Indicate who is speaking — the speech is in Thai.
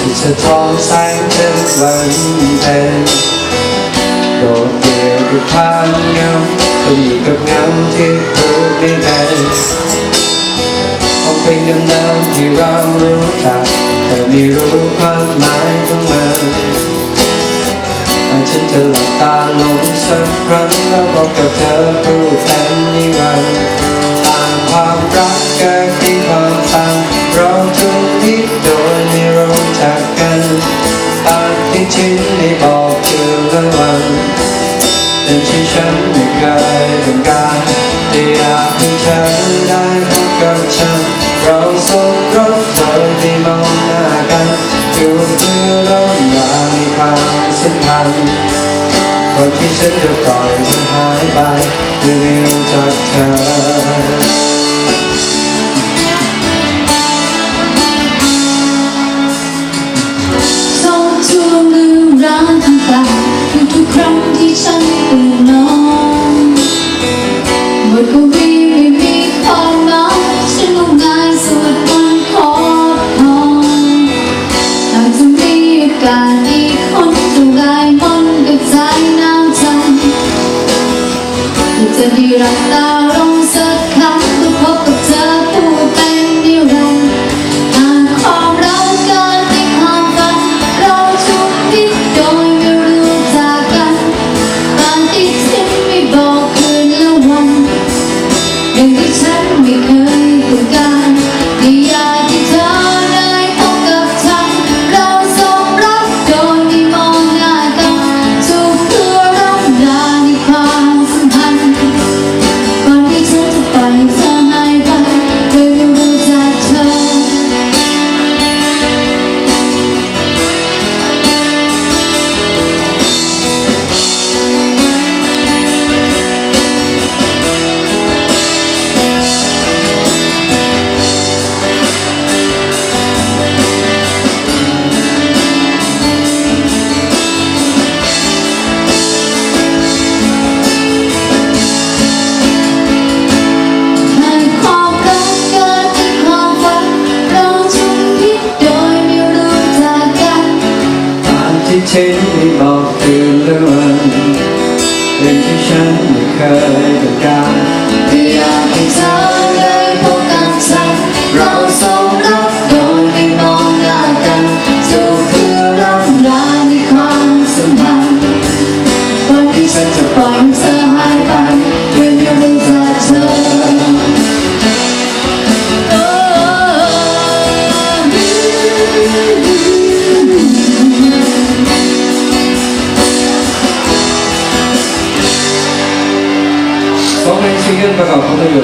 Speaker 1: ที่สะท้อนแสงเดินวันเพ็ญโดดเดี่ยวกับความเงาก็อยู่กับเงาที่พูดไม่เป็นคงเป็นเดิมๆที่เรารู้จักแต่ไม่รู้ความหมายของมันถ้าฉันจะหลับตาลงสักครั้งแล้วบอกกับเธอพูดแทนนิรันดร์ตางความรักกิด ที่ชิ้นไม่บอกคืนและวันแต่ที่ฉันไม่เคยต้องการที่อยากให้เธอได้พบกับฉัน เราสมรสโดยไม่มองหน้ากันอยู่เพื่อร่วมราในความสัมพันธ์ก่อนที่ฉันจะปล่อยมันหายไปไม่รู้จักเธอ
Speaker 2: โอกาสอีกคนจะได้มนต์ ที่ฉันไม่บอกคืนและวันเรื่องที่ฉันไม่เคย
Speaker 1: ต้องการ
Speaker 2: ที่อยามให้เธอ
Speaker 1: สองเพลง